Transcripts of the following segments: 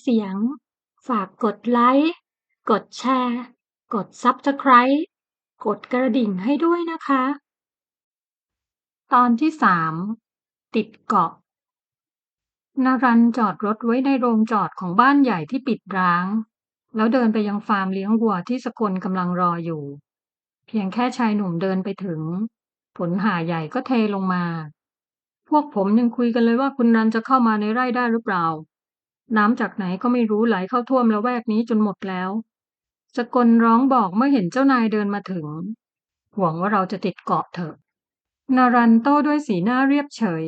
เสียง ฝากกดไลค์ กดแชร์ กด Subscribe กดกระดิ่งให้ด้วยนะคะ ตอนที่สามติดเกาะนารันจอดรถไว้ในโรงจอดของบ้านใหญ่ที่ปิดร้าง แล้วเดินไปยังฟาร์มเลี้ยงวัวที่สกลกำลังรออยู่ เพียงแค่ชายหนุ่มเดินไปถึง ผลหาใหญ่ก็เทลงมา พวกผมยังคุยกันเลยว่าคุณรันจะเข้ามาในไร่ได้หรือเปล่า น้ำจากไหนก็ไม่รู้ไหลเข้าท่วมละแวกนี้จนหมดแล้ว สกลร้องบอกเมื่อเห็นเจ้านายเดินมาถึง หวังว่าเราจะติดเกาะเถอะ นารันโต้ด้วยสีหน้าเรียบเฉย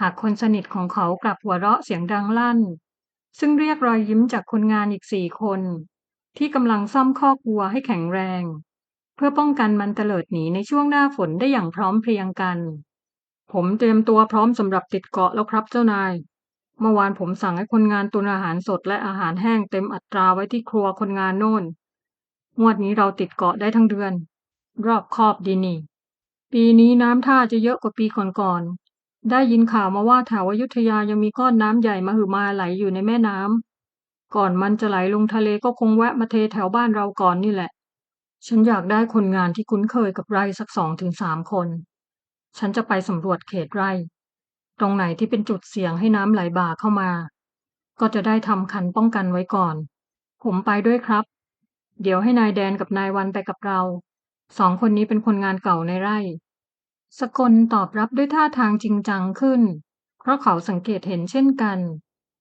หากคนสนิทของเขากลับหัวเราะเสียงดังลั่น ซึ่งเรียกรอยยิ้มจากคนงานอีกสี่คน ที่กำลังซ่อมคอกวัวให้แข็งแรง เพื่อป้องกันมันเตลิดหนีในช่วงหน้าฝนได้อย่างพร้อมเพรียงกัน ผมเตรียมตัวพร้อมสำหรับติดเกาะแล้วครับเจ้านาย เมื่อวานผมสั่งให้คนงานตุนอาหารสดและอาหารแห้งเต็มอัตราไว้ที่ครัวคนงานโน่น งวดนี้เราติดเกาะได้ทั้งเดือน รอบคอบดีนี่ ปีนี้น้ำท่าจะเยอะกว่าปีก่อนๆ ได้ยินข่าวมาว่าแถวอยุธยายังมีก้อนน้ำใหญ่มาหึมาไหลอยู่ในแม่น้ำ ก่อนมันจะไหลลงทะเลก็คงแวะมาเทแถวบ้านเราก่อนนี่แหละ ฉันอยากได้คนงานที่คุ้นเคยกับไร่สักสองถึงสามคน ฉันจะไปสำรวจเขตไร่ ตรงไหนที่เป็นจุดเสี่ยงให้น้ำไหลบ่าเข้ามา ก็จะได้ทำคันป้องกันไว้ก่อน ผมไปด้วยครับ เดี๋ยวให้นายแดนกับนายวันไปกับเรา สองคนนี้เป็นคนงานเก่าในไร่ สกลตอบรับด้วยท่าทางจริงจังขึ้น เพราะเขาสังเกตเห็นเช่นกัน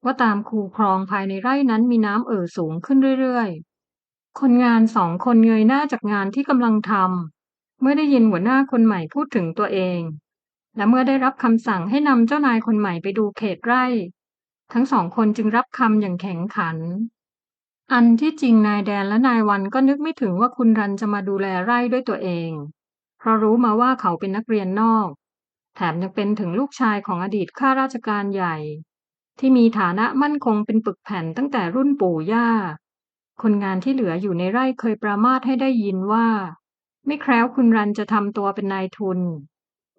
ว่าตามคูคลองภายในไร่นั้นมีน้ำเอ่อสูงขึ้นเรื่อยๆ คนงานสองคนเงยหน้าจากงานที่กำลังทำเมื่อได้ยินหัวหน้าคนใหม่พูดถึงตัวเอง และเมื่อได้รับคำสั่งให้นำเจ้านายคนใหม่ไปดูเขตไร่ ทั้งสองคนจึงรับคำอย่างแข็งขัน อันที่จริงนายแดนและนายวันก็นึกไม่ถึงว่าคุณรันจะมาดูแลไร่ด้วยตัวเอง เพราะรู้มาว่าเขาเป็นนักเรียนนอก แถมยังเป็นถึงลูกชายของอดีตข้าราชการใหญ่ ที่มีฐานะมั่นคงเป็นปึกแผ่นตั้งแต่รุ่นปู่ย่า คนงานที่เหลืออยู่ในไร่เคยประมาทให้ได้ยินว่า ไม่แคล้วคุณรันจะทำตัวเป็นนายทุน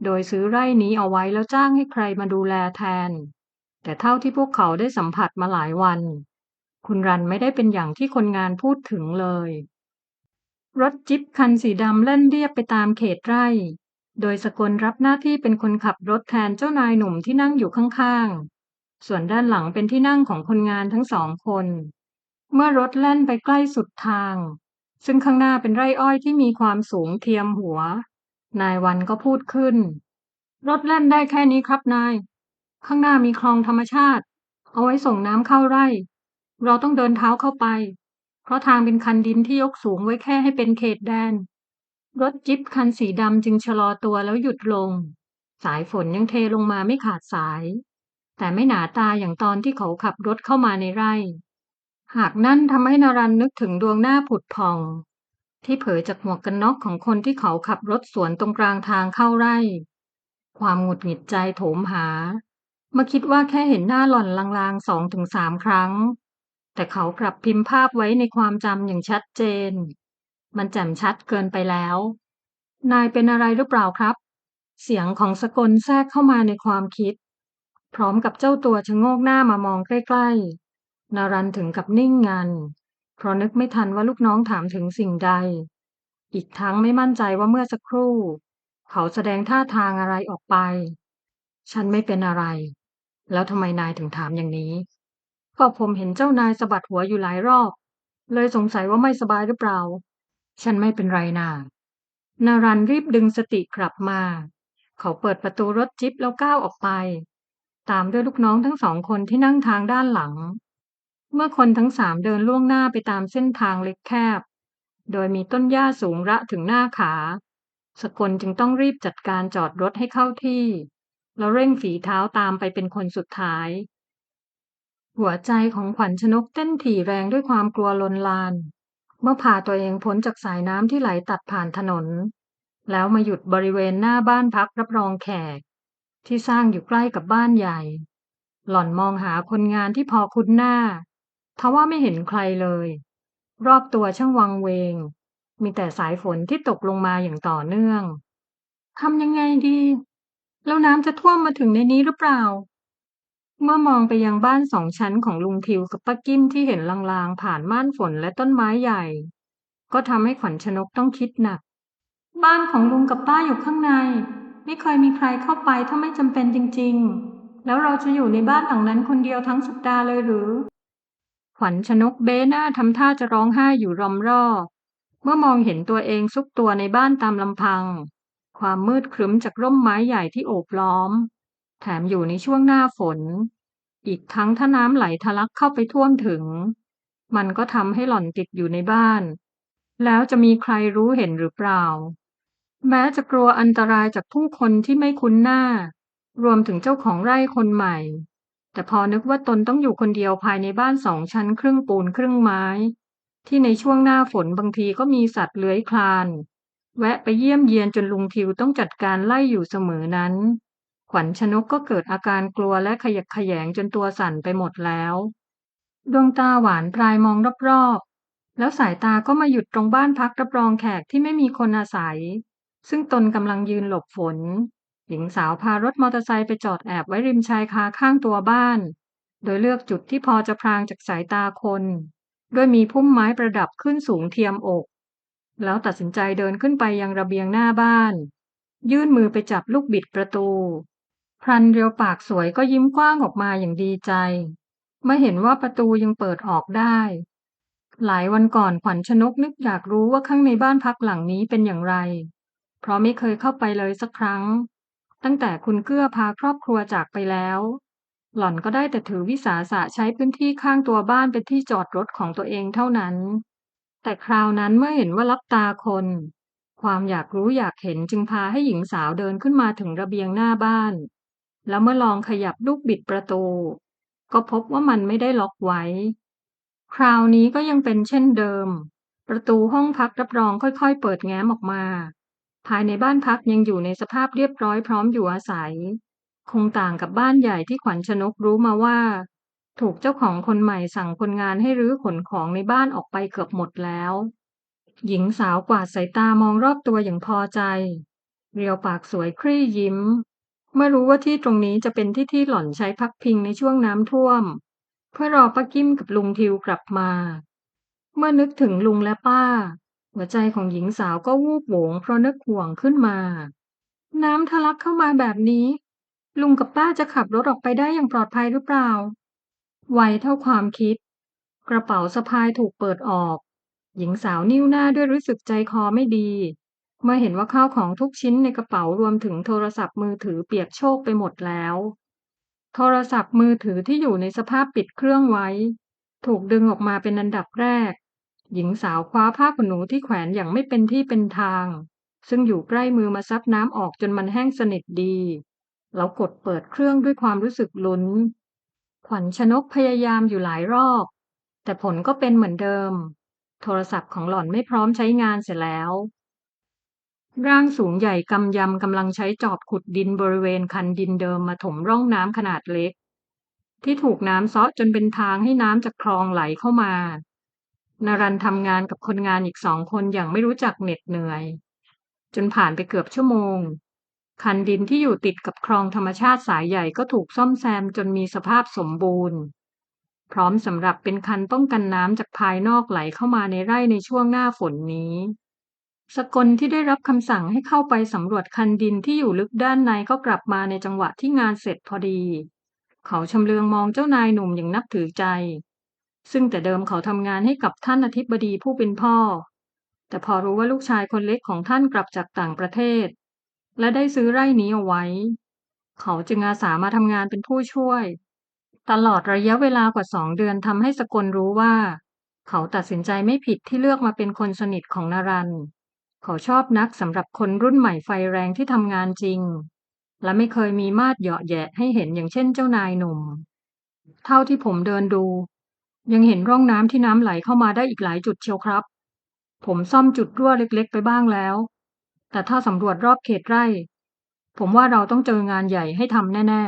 โดยซื้อไร่นี้เอาไว้แล้วจ้างให้ใครมาดูแลแทน แต่เท่าที่พวกเขาได้สัมผัสมาหลายวัน คุณรันไม่ได้เป็นอย่างที่คนงานพูดถึงเลย รถจิ๊บคันสีดำเล่นเรียบไปตามเขตไร่ โดยสกลรับหน้าที่เป็นคนขับรถแทนเจ้านายหนุ่มที่นั่งอยู่ข้างๆ ส่วนด้านหลังเป็นที่นั่งของคนงานทั้งสองคน เมื่อรถแล่นไปใกล้สุดทาง ซึ่งข้างหน้าเป็นไร่อ้อยที่มีความสูงเทียมหัว นายวันก็พูดขึ้น รถแล่นได้แค่นี้ครับนาย ข้างหน้ามีคลองธรรมชาติ เอาไว้ส่งน้ำเข้าไร่ เราต้องเดินเท้าเข้าไป เพราะทางเป็นคันดินที่ยกสูงไว้แค่ให้เป็นเขตแดน รถจิ๊บคันสีดำจึงชะลอตัวแล้วหยุดลง สายฝนยังเทลงมาไม่ขาดสาย แต่ไม่หนาตาอย่างตอนที่เขาขับรถเข้ามาในไร่ หากนั่นทำให้นารันนึกถึงดวงหน้าผุดพอง ที่เผยจากหมวกกันน็อกของคนที่เขาขับรถสวนตรงกลางทางเข้าไร่ ความหงุดหงิดใจโถมหามื่อคิดว่าแค่เห็นหน้าหล่อนลางๆสองถึงสามครั้ง แต่เขากลับพิมพ์ภาพไว้ในความจำอย่างชัดเจน มันแจ่มชัดเกินไปแล้ว นายเป็นอะไรหรือเปล่าครับ เสียงของสกลแทรกเข้ามาในความคิด พร้อมกับเจ้าตัวชะโงกหน้ามามองใกล้ๆนารันถึงกับนิ่งงัน เพราะนึกไม่ทันว่าลูกน้องถามถึงสิ่งใด อีกทั้งไม่มั่นใจว่าเมื่อสักครู่ เขาแสดงท่าทางอะไรออกไป ฉันไม่เป็นอะไร แล้วทำไมนายถึงถามอย่างนี้ ก็ผมเห็นเจ้านายสะบัดหัวอยู่หลายรอบ เลยสงสัยว่าไม่สบายหรือเปล่า ฉันไม่เป็นไรนานารันรีบดึงสติกลับมา เขาเปิดประตูรถจิ๊บแล้วก้าวออกไป ตามด้วยลูกน้องทั้งสองคนที่นั่งทางด้านหลัง เมื่อคนทั้งสามเดินล่วงหน้าไปตามเส้นทางเล็กแคบ โดยมีต้นหญ้าสูงระถึงหน้าขา สกลจึงต้องรีบจัดการจอดรถให้เข้าที่ แล้วเร่งฝีเท้าตามไปเป็นคนสุดท้าย หัวใจของขวัญชนกเต้นถี่แรงด้วยความกลัวลนลาน เมื่อพาตัวเองพ้นจากสายน้ำที่ไหลตัดผ่านถนน แล้วมาหยุดบริเวณหน้าบ้านพักรับรองแขก ที่สร้างอยู่ใกล้กับบ้านใหญ่ หล่อนมองหาคนงานที่พอคุ้นหน้า ทว่าไม่เห็นใครเลย รอบตัวช่างวังเวง มีแต่สายฝนที่ตกลงมาอย่างต่อเนื่องทำยังไงดี แล้วน้ำจะท่วมมาถึงในนี้หรือเปล่า เมื่อมองไปยังบ้านสองชั้นของลุงทิวกับป้ากิ้มที่เห็นลางๆ ผ่านม่านฝนและต้นไม้ใหญ่ ก็ทำให้ขวัญชนกต้องคิดหนัก บ้านของลุงกับป้าอยู่ข้างใน ไม่เคยมีใครเข้าไปถ้าไม่จำเป็นจริง ๆ แล้วเราจะอยู่ในบ้านหลังนั้นคนเดียวทั้งสัปดาห์เลยหรือ ขวัญชนกเบ้หน้าทำท่าจะร้องไห้อยู่รอมรอบเมื่อมองเห็นตัวเองซุกตัวในบ้านตามลำพัง ความมืดครึ้มจากร่มไม้ใหญ่ที่โอบล้อม แถมอยู่ในช่วงหน้าฝน อีกทั้งถ้าน้ำไหลทะลักเข้าไปท่วมถึง มันก็ทำให้หล่อนติดอยู่ในบ้าน แล้วจะมีใครรู้เห็นหรือเปล่า แม้จะกลัวอันตรายจากผู้คนที่ไม่คุ้นหน้า รวมถึงเจ้าของไร่คนใหม่ แต่พอนึกว่าตนต้องอยู่คนเดียวภายในบ้านสองชั้นครึ่งปูนครึ่งไม้ ที่ในช่วงหน้าฝนบางทีก็มีสัตว์เลื้อยคลาน แวะไปเยี่ยมเยียนจนลุงทิวต้องจัดการไล่อยู่เสมอนั้น ขวัญชนกก็เกิดอาการกลัวและขยักขยงจนตัวสั่นไปหมดแล้วดวงตาหวานพรายมองรอบๆ แล้วสายตาก็มาหยุดตรงบ้านพักรับรองแขกที่ไม่มีคนอาศัย ซึ่งตนกำลังยืนหลบฝน หญิงสาวพารถมอเตอร์ไซค์ไปจอดแอบไว้ริมชายคาข้างตัวบ้าน โดยเลือกจุดที่พอจะพรางจากสายตาคน ด้วยมีพุ่มไม้ประดับขึ้นสูงเทียมอก แล้วตัดสินใจเดินขึ้นไปยังระเบียงหน้าบ้าน ยื่นมือไปจับลูกบิดประตู พรันเรียวปากสวยก็ยิ้มกว้างออกมาอย่างดีใจเมื่อเห็นว่าประตูยังเปิดออกได้ หลายวันก่อนขวัญชนกนึกอยากรู้ว่าข้างในบ้านพักหลังนี้เป็นอย่างไร เพราะไม่เคยเข้าไปเลยสักครั้ง ตั้งแต่คุณเกื้อพาครอบครัวจากไปแล้ว หล่อนก็ได้แต่ถือวิสาสะใช้พื้นที่ข้างตัวบ้านเป็นที่จอดรถของตัวเองเท่านั้น แต่คราวนั้นเมื่อเห็นว่ารับตาคน ความอยากรู้อยากเห็นจึงพาให้หญิงสาวเดินขึ้นมาถึงระเบียงหน้าบ้าน แล้วเมื่อลองขยับลูกบิดประตู ก็พบว่ามันไม่ได้ล็อกไว้ คราวนี้ก็ยังเป็นเช่นเดิม ประตูห้องพักรับรองค่อยๆ เปิดแง้มออกมา ภายในบ้านพักยังอยู่ในสภาพเรียบร้อยพร้อมอยู่อาศัย คงต่างกับบ้านใหญ่ที่ขวัญชนกรู้มาว่า ถูกเจ้าของคนใหม่สั่งคนงานให้รื้อขนของในบ้านออกไปเกือบหมดแล้ว หญิงสาวกวาดสายตามองรอบตัวอย่างพอใจ เรียวปากสวยครี่ยิ้ม เมื่อรู้ว่าที่ตรงนี้จะเป็นที่ที่หล่อนใช้พักพิงในช่วงน้ำท่วม เพื่อรอป้ากิ้มกับลุงทิวกลับมา เมื่อนึกถึงลุงและป้า หัวใจของหญิงสาวก็วูบโหวงเพราะนึกห่วงขึ้นมา น้ำทะลักเข้ามาแบบนี้ ลุงกับป้าจะขับรถออกไปได้อย่างปลอดภัยหรือเปล่า ไวเท่าความคิด กระเป๋าสะพายถูกเปิดออก หญิงสาวนิ้วหน้าด้วยรู้สึกใจคอไม่ดี เมื่อเห็นว่าข้าวของทุกชิ้นในกระเป๋ารวมถึงโทรศัพท์มือถือเปียกโชกไปหมดแล้ว โทรศัพท์มือถือที่อยู่ในสภาพปิดเครื่องไว้ ถูกดึงออกมาเป็นอันดับแรก หญิงสาวคว้าผ้าขนหนูที่แขวนอย่างไม่เป็นที่เป็นทาง ซึ่งอยู่ใกล้มือมาซับน้ำออกจนมันแห้งสนิทดีแล้วกดเปิดเครื่องด้วยความรู้สึกลุ้น ขวัญชนกพยายามอยู่หลายรอบ แต่ผลก็เป็นเหมือนเดิม โทรศัพท์ของหล่อนไม่พร้อมใช้งานเสร็จแล้ว ร่างสูงใหญ่กำยำกำลังใช้จอบขุดดินบริเวณคันดินเดิมมาถมร่องน้ำขนาดเล็ก ที่ถูกน้ำซ้อจนเป็นทางให้น้ำจากคลองไหลเข้ามา นารันทำงานกับคนงานอีกสองคนอย่างไม่รู้จักเหน็ดเหนื่อย จนผ่านไปเกือบชั่วโมง คันดินที่อยู่ติดกับคลองธรรมชาติสายใหญ่ก็ถูกซ่อมแซมจนมีสภาพสมบูรณ์ พร้อมสำหรับเป็นคันป้องกันน้ำจากภายนอกไหลเข้ามาในไร่ในช่วงหน้าฝนนี้ สกลที่ได้รับคำสั่งให้เข้าไปสำรวจคันดินที่อยู่ลึกด้านในก็กลับมาในจังหวะที่งานเสร็จพอดี เขาชำเลืองมองเจ้านายหนุ่มอย่างนับถือใจ ซึ่งแต่เดิมเขาทำงานให้กับท่านอธิบดีผู้เป็นพ่อ แต่พอรู้ว่าลูกชายคนเล็กของท่านกลับจากต่างประเทศ และได้ซื้อไร่นี้เอาไว้ เขาจึงอาสามาทำงานเป็นผู้ช่วย ตลอดระยะเวลากว่าสองเดือนทำให้สกลรู้ว่า เขาตัดสินใจไม่ผิดที่เลือกมาเป็นคนสนิทของนารัน เขาชอบนักสำหรับคนรุ่นใหม่ไฟแรงที่ทำงานจริง และไม่เคยมีมาดเหยาะแยะให้เห็นอย่างเช่นเจ้านายหนุ่ม เท่าที่ผมเดินดู ยังเห็นร่องน้ำที่น้ำไหลเข้ามาได้อีกหลายจุดเชียวครับ ผมซ่อมจุดรั่วเล็ก ๆ ไปบ้างแล้ว แต่ถ้าสำรวจรอบเขตไร่ ผมว่าเราต้องเจองานใหญ่ให้ทำแน่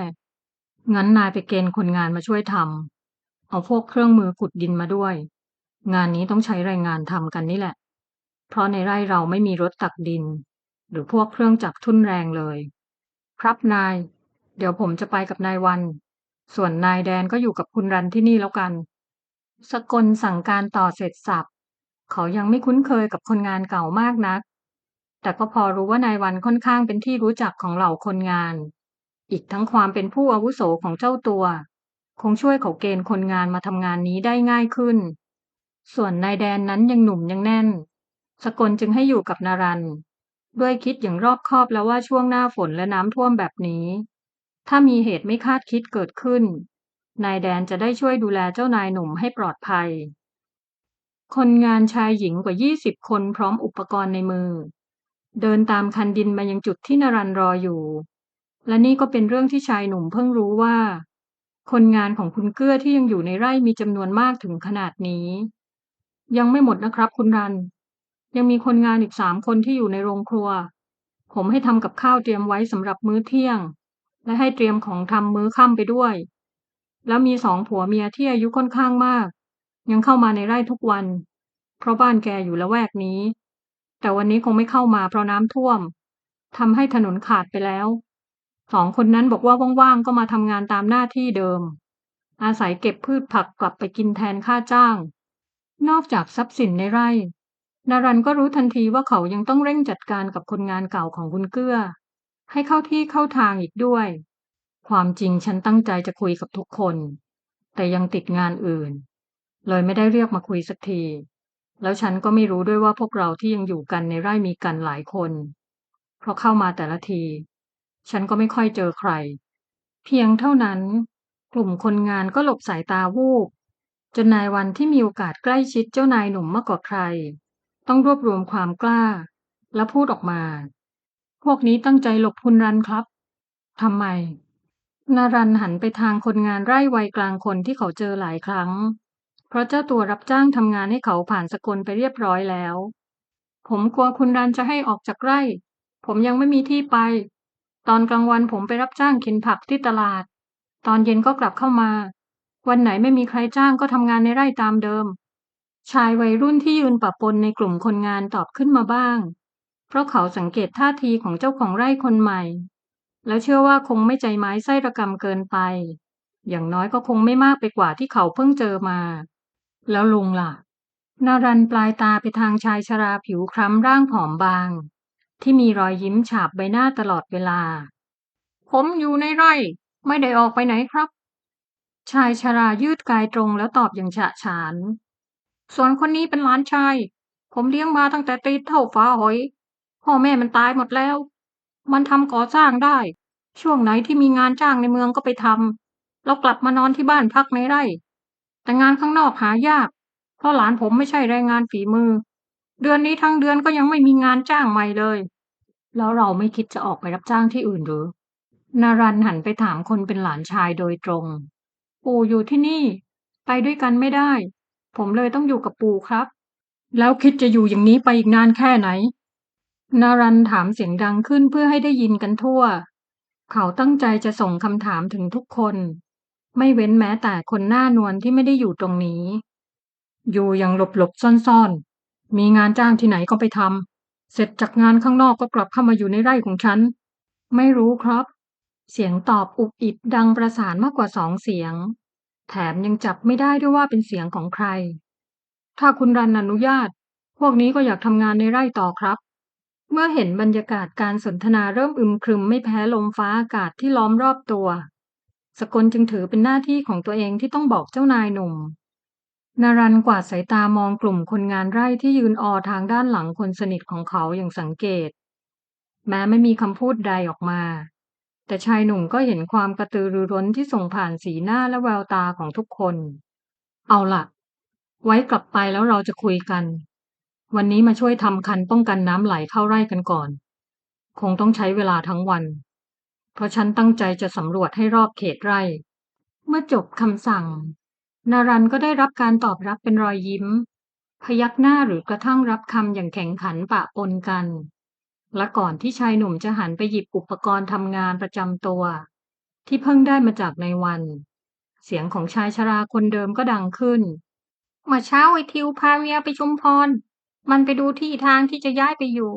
ๆ งั้นนายไปเกณฑ์คนงานมาช่วยทำเอาพวกเครื่องมือขุดดินมาด้วย งานนี้ต้องใช้แรงงานทำกันนี่แหละ เพราะในไร่เราไม่มีรถตักดิน หรือพวกเครื่องจักรทุ่นแรงเลย ครับนาย เดี๋ยวผมจะไปกับนายวัน ส่วนนายแดนก็อยู่กับคุณรันที่นี่แล้วกัน สกลสั่งการต่อเสร็จสับเขายังไม่คุ้นเคยกับคนงานเก่ามากนัก แต่ก็พอรู้ว่านายวันค่อนข้างเป็นที่รู้จักของเหล่าคนงาน อีกทั้งความเป็นผู้อาวุโสของเจ้าตัว คงช่วยเขาเกณฑ์คนงานมาทำงานนี้ได้ง่ายขึ้น ส่วนนายแดนนั้นยังหนุ่มยังแน่น สกลจึงให้อยู่กับนารัน ด้วยคิดอย่างรอบคอบแล้วว่าช่วงหน้าฝนและน้ำท่วมแบบนี้ ถ้ามีเหตุไม่คาดคิดเกิดขึ้น นายแดนจะได้ช่วยดูแลเจ้านายหนุ่มให้ปลอดภัย คนงานชายหญิงกว่า 20 คนพร้อมอุปกรณ์ในมือ เดินตามคันดินมายังจุดที่นรันรออยู่ และนี่ก็เป็นเรื่องที่ชายหนุ่มเพิ่งรู้ว่า คนงานของคุณเกื้อที่ยังอยู่ในไร่มีจำนวนมากถึงขนาดนี้ ยังไม่หมดนะครับคุณรัน ยังมีคนงานอีกสามคนที่อยู่ในโรงครัว ผมให้ทำกับข้าวเตรียมไว้สำหรับมื้อเที่ยง และให้เตรียมของทำมื้อค่ำไปด้วย แล้วมีสองผัวเมียที่อายุค่อนข้างมาก ยังเข้ามาในไร่ทุกวัน เพราะบ้านแกอยู่ละแวกนี้ แต่วันนี้คงไม่เข้ามาเพราะน้ำท่วมทำให้ถนนขาดไปแล้ว สองคนนั้นบอกว่าว่างๆก็มาทำงานตามหน้าที่เดิม อาศัยเก็บพืชผักกลับไปกินแทนค่าจ้าง นอกจากทรัพย์สินในไร่ นารันก็รู้ทันทีว่าเขายังต้องเร่งจัดการกับคนงานเก่าของคุณเกื้อ ให้เข้าที่เข้าทางอีกด้วย ความจริงฉันตั้งใจจะคุยกับทุกคน แต่ยังติดงานอื่น เลยไม่ได้เรียกมาคุยสักที แล้วฉันก็ไม่รู้ด้วยว่าพวกเราที่ยังอยู่กันในไร่มีกันหลายคน เพราะเข้ามาแต่ละที ฉันก็ไม่ค่อยเจอใคร เพียงเท่านั้น กลุ่มคนงานก็หลบสายตาวูบจนนายวันที่มีโอกาสใกล้ชิดเจ้านายหนุ่มมากกว่าใคร ต้องรวบรวมความกล้า และพูดออกมา พวกนี้ตั้งใจหลบคุณรันครับทำไม นารันหันไปทางคนงานไร่วัยกลางคนที่เขาเจอหลายครั้ง เพราะเจ้าตัวรับจ้างทำงานให้เขาผ่านสกลไปเรียบร้อยแล้ว ผมกลัวคุณรันจะให้ออกจากไร่ ผมยังไม่มีที่ไป ตอนกลางวันผมไปรับจ้างเข็นผักที่ตลาด ตอนเย็นก็กลับเข้ามา วันไหนไม่มีใครจ้างก็ทำงานในไร่ตามเดิม ชายวัยรุ่นที่ยืนปะปนในกลุ่มคนงานตอบขึ้นมาบ้าง เพราะเขาสังเกตท่าทีของเจ้าของไร่คนใหม่ แล้วเชื่อว่าคงไม่ใจไม้ไส้ระกำเกินไป อย่างน้อยก็คงไม่มากไปกว่าที่เขาเพิ่งเจอมา แล้วลุงล่ะ นารันปลายตาไปทางชายชราผิวคล้ำร่างผอมบาง ที่มีรอยยิ้มฉาบใบหน้าตลอดเวลา ผมอยู่ในไร่ ไม่ได้ออกไปไหนครับ ชายชรายืดกายตรงแล้วตอบอย่างฉะฉาน ส่วนคนนี้เป็นหลานชาย ผมเลี้ยงมาตั้งแต่ตีเท่าฟ้าหอย พ่อแม่มันตายหมดแล้วมันทำก่อสร้างได้ ช่วงไหนที่มีงานจ้างในเมืองก็ไปทำแล้วกลับมานอนที่บ้านพักในไร่ แต่งานข้างนอกหายาก เพราะหลานผมไม่ใช่แรงงานฝีมือ เดือนนี้ทั้งเดือนก็ยังไม่มีงานจ้างใหม่เลย แล้วเราไม่คิดจะออกไปรับจ้างที่อื่นหรือนารันหันไปถามคนเป็นหลานชายโดยตรง ปู่อยู่ที่นี่ ไปด้วยกันไม่ได้ ผมเลยต้องอยู่กับปู่ครับ แล้วคิดจะอยู่อย่างนี้ไปอีกนานแค่ไหน นารันถามเสียงดังขึ้นเพื่อให้ได้ยินกันทั่ว เขาตั้งใจจะส่งคำถามถึงทุกคน ไม่เว้นแม้แต่คนหน้านวลที่ไม่ได้อยู่ตรงนี้ อยู่อย่างหลบหลบๆซ่อนๆ มีงานจ้างที่ไหนก็ไปทำเสร็จจากงานข้างนอกก็กลับเข้ามาอยู่ในไร่ของฉัน ไม่รู้ครับ เสียงตอบอุบอิบดังประสานมากกว่าสองเสียง แถมยังจับไม่ได้ด้วยว่าเป็นเสียงของใคร ถ้าคุณรันอนุญาต พวกนี้ก็อยากทำงานในไร่ต่อครับ เมื่อเห็นบรรยากาศการสนทนาเริ่มอึมครึมไม่แพ้ลมฟ้าอากาศที่ล้อมรอบตัว สกลจึงถือเป็นหน้าที่ของตัวเองที่ต้องบอกเจ้านายหนุ่ม นารันกวาดสายตามองกลุ่มคนงานไร่ที่ยืนออทางด้านหลังคนสนิทของเขาอย่างสังเกต แม้ไม่มีคำพูดใดออกมา แต่ชายหนุ่มก็เห็นความกระตือรือร้นที่ส่งผ่านสีหน้าและแววตาของทุกคน เอาล่ะ ไว้กลับไปแล้วเราจะคุยกัน วันนี้มาช่วยทำคันป้องกันน้ำไหลเข้าไร่กันก่อน คงต้องใช้เวลาทั้งวัน เพราะฉันตั้งใจจะสำรวจให้รอบเขตไร่ เมื่อจบคำสั่ง นารันก็ได้รับการตอบรับเป็นรอยยิ้ม พยักหน้าหรือกระทั่งรับคำอย่างแข็งขันปะปนกัน และก่อนที่ชายหนุ่มจะหันไปหยิบอุปกรณ์ทำงานประจำตัว ที่เพิ่งได้มาจากในวัน เสียงของชายชราคนเดิมก็ดังขึ้นเมื่อเช้าไอทิวพาเมียไปชุมพร มันไปดูที่ทางที่จะย้ายไปอยู่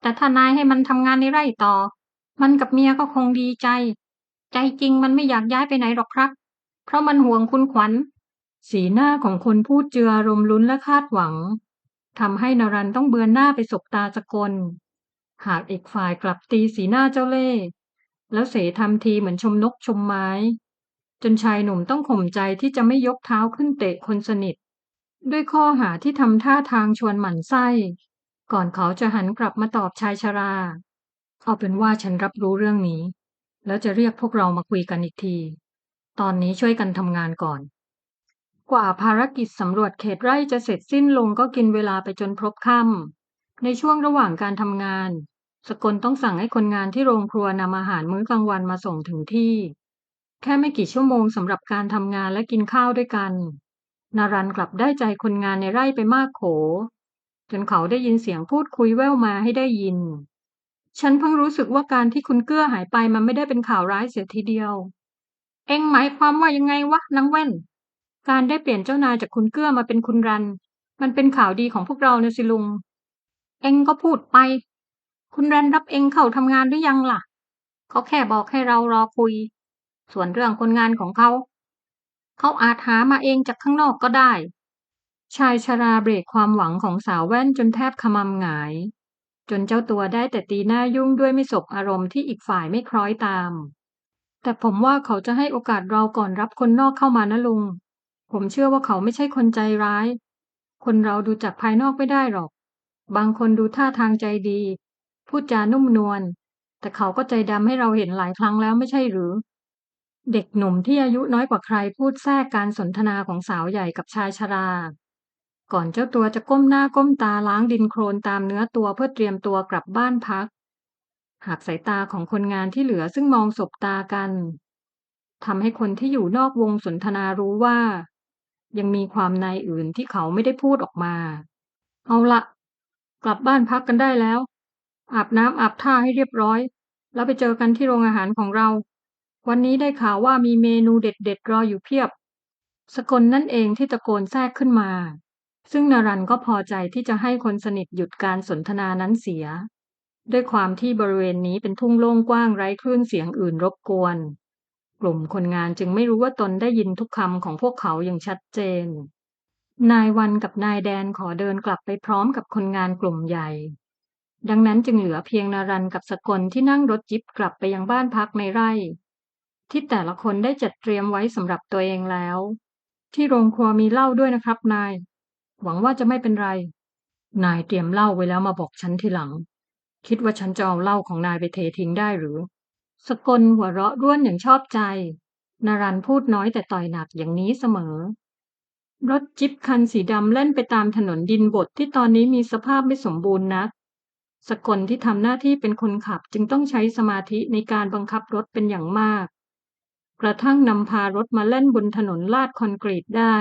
แต่ถ้านายให้มันทำงานในไร่ต่อ มันกับเมียก็คงดีใจ ใจจริงมันไม่อยากย้ายไปไหนหรอกครับ เพราะมันห่วงคุณขวัญ สีหน้าของคนพูดเจืออารมณ์ลุ้นและคาดหวังทำให้นรันต้องเบือนหน้าไปสบตาสกล หากอีกฝ่ายกลับตีสีหน้าเจ้าเล่ห์แล้วเสทำทีเหมือนชมนกชมไม้ จนชายหนุ่มต้องข่มใจที่จะไม่ยกเท้าขึ้นเตะคนสนิท ด้วยข้อหาที่ทำท่าทางชวนหมั่นไส้ ก่อนเขาจะหันกลับมาตอบชายชรา เอาเป็นว่าฉันรับรู้เรื่องนี้ แล้วจะเรียกพวกเรามาคุยกันอีกที ตอนนี้ช่วยกันทำงานก่อน กว่าภารกิจสำรวจเขตไร่จะเสร็จสิ้นลงก็กินเวลาไปจนพบค่ำในช่วงระหว่างการทำงาน สกลต้องสั่งให้คนงานที่โรงครัวนำอาหารมื้อกลางวันมาส่งถึงที่ แค่ไม่กี่ชั่วโมงสำหรับการทำงานและกินข้าวด้วยกัน นารันกลับได้ใจคนงานในไร่ไปมากโข จนเขาได้ยินเสียงพูดคุยแว่วมาให้ได้ยิน ฉันเพิ่งรู้สึกว่าการที่คุณเกื้อหายไปมันไม่ได้เป็นข่าวร้ายเสียทีเดียว เอ็งหมายความว่ายังไงวะนางแว่น การได้เปลี่ยนเจ้านายจากคุณเกื้อมาเป็นคุณรัน มันเป็นข่าวดีของพวกเราเนะสิลุง เอ็งก็พูดไป คุณรันรับเอ็งเข้าทำงานหรือยังล่ะ เขาแค่บอกให้เรารอคุย ส่วนเรื่องคนงานของเขา เขาอาจหามาเองจากข้างนอกก็ได้ ชายชราเบรกความหวังของสาวแว่นจนแทบขมำหงาย จนเจ้าตัวได้แต่ตีหน้ายุ่งด้วยไม่สบอารมณ์ที่อีกฝ่ายไม่คล้อยตาม แต่ผมว่าเขาจะให้โอกาสเราก่อนรับคนนอกเข้ามานะลุง ผมเชื่อว่าเขาไม่ใช่คนใจร้าย คนเราดูจากภายนอกไม่ได้หรอก บางคนดูท่าทางใจดี พูดจานุ่มนวลแต่เขาก็ใจดำให้เราเห็นหลายครั้งแล้วไม่ใช่หรือ เด็กหนุ่มที่อายุน้อยกว่าใครพูดแทรกการสนทนาของสาวใหญ่กับชายชรา ก่อนเจ้าตัวจะก้มหน้าก้มตาล้างดินโครนตามเนื้อตัวเพื่อเตรียมตัวกลับบ้านพัก หากสายตาของคนงานที่เหลือซึ่งมองสบตากันทำให้คนที่อยู่นอกวงสนทนารู้ว่า ยังมีความในอื่นที่เขาไม่ได้พูดออกมา เอาละกลับบ้านพักกันได้แล้ว อาบน้ำอาบท่าให้เรียบร้อย แล้วไปเจอกันที่โรงอาหารของเรา วันนี้ได้ข่าวว่ามีเมนูเด็ดๆ รออยู่เพียบ สกลนั่นเองที่ตะโกนแทรกขึ้นมา ซึ่งนรันก็พอใจที่จะให้คนสนิทหยุดการสนทนานั้นเสีย ด้วยความที่บริเวณนี้เป็นทุ่งโล่งกว้างไร้คลื่นเสียงอื่นรบกวน กลุ่มคนงานจึงไม่รู้ว่าตนได้ยินทุกคำของพวกเขาอย่างชัดเจน นายวันกับนายแดนขอเดินกลับไปพร้อมกับคนงานกลุ่มใหญ่ดังนั้นจึงเหลือเพียงนารันกับสกลที่นั่งรถจิบกลับไปยังบ้านพักในไร่ ที่แต่ละคนได้จัดเตรียมไว้สำหรับตัวเองแล้ว ที่โรงครัวมีเหล้าด้วยนะครับ นาย หวังว่าจะไม่เป็นไร นายเตรียมเหล้าไว้แล้วมาบอกฉันทีหลัง คิดว่าฉันจะเอาเหล้าของนายไปเททิ้งได้หรือ สกลหัวเราะร่วนอย่างชอบใจ นารันพูดน้อยแต่ต่อยหนักอย่างนี้เสมอ รถจิบคันสีดำเล่นไปตามถนนดินบดที่ตอนนี้มีสภาพไม่สมบูรณ์นักสกลที่ทำหน้าที่เป็นคนขับจึงต้องใช้สมาธิในการบังคับรถเป็นอย่างมาก กระทั่งนำพารถมาเล่นบนถนนลาดคอนกรีตได้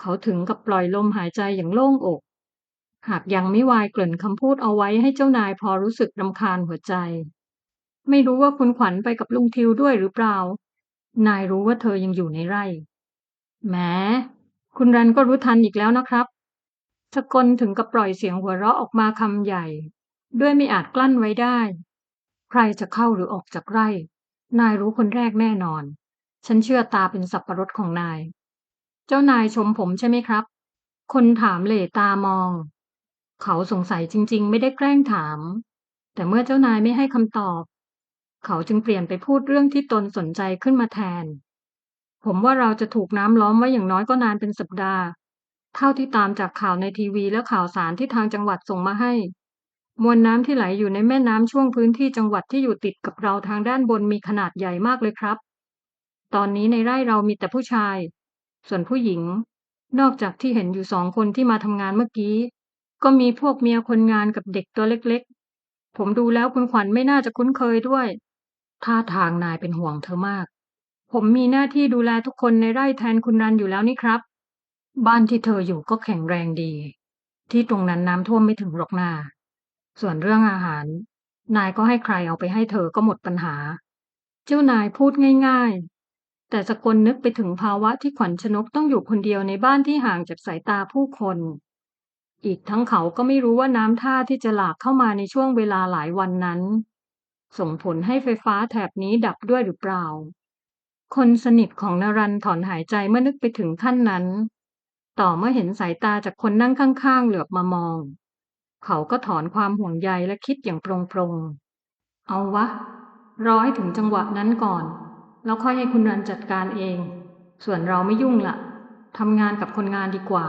เขาถึงกับปล่อยลมหายใจอย่างโล่งอก หากยังไม่วายเกริ่นคำพูดเอาไว้ให้เจ้านายพอรู้สึกรำคาญหัวใจ ไม่รู้ว่าคุณขวัญไปกับลุงทิวด้วยหรือเปล่า นายรู้ว่าเธอยังอยู่ในไร่แหมคุณรันก็รู้ทันอีกแล้วนะครับสกลถึงกับปล่อยเสียงหัวเราะออกมาคำใหญ่ ด้วยไม่อาจกลั้นไว้ได้ ใครจะเข้าหรือออกจากไร่ นายรู้คนแรกแน่นอน ฉันเชื่อตาเป็นสับประรดของนาย เจ้านายชมผมใช่ไหมครับ คนถามเหล่ตามอง เขาสงสัยจริง ๆ ไม่ได้แกล้งถาม แต่เมื่อเจ้านายไม่ให้คำตอบ เขาจึงเปลี่ยนไปพูดเรื่องที่ตนสนใจขึ้นมาแทน ผมว่าเราจะถูกน้ำล้อมไว้อย่างน้อยก็นานเป็นสัปดาห์ เท่าที่ตามจากข่าวในทีวีและข่าวสารที่ทางจังหวัดส่งมาให้ มวลน้ำที่ไหลอยู่ในแม่น้ำช่วงพื้นที่จังหวัดที่อยู่ติดกับเราทางด้านบนมีขนาดใหญ่มากเลยครับ ตอนนี้ในไร่เรามีแต่ผู้ชาย ส่วนผู้หญิง นอกจากที่เห็นอยู่สองคนที่มาทำงานเมื่อกี้ ก็มีพวกเมียคนงานกับเด็กตัวเล็กๆ ผมดูแล้วคุณขวัญไม่น่าจะคุ้นเคยด้วย ท่าทางนายเป็นห่วงเธอมาก ผมมีหน้าที่ดูแลทุกคนในไร่แทนคุณรันอยู่แล้วนี่ครับ บ้านที่เธออยู่ก็แข็งแรงดี ที่ตรงนั้นน้ำท่วมไม่ถึงหรอกนา ส่วนเรื่องอาหาร นายก็ให้ใครเอาไปให้เธอก็หมดปัญหา เจ้านายพูดง่ายๆ แต่สกลนึกไปถึงภาวะที่ขวัญชนกต้องอยู่คนเดียวในบ้านที่ห่างจากสายตาผู้คน อีกทั้งเขาก็ไม่รู้ว่าน้ำท่าที่จะหลากเข้ามาในช่วงเวลาหลายวันนั้น ส่งผลให้ไฟฟ้าแถบนี้ดับด้วยหรือเปล่า คนสนิทของนรันถอนหายใจเมื่อนึกไปถึงท่านนั้น ต่อเมื่อเห็นสายตาจากคนนั่งข้างๆ เหลือบมามอง เขาก็ถอนความห่วงใยและคิดอย่างปรงๆเอาวะ รอให้ถึงจังหวะนั้นก่อน แล้วค่อยให้คุณรันจัดการเอง ส่วนเราไม่ยุ่งละทำงานกับคนงานดีกว่า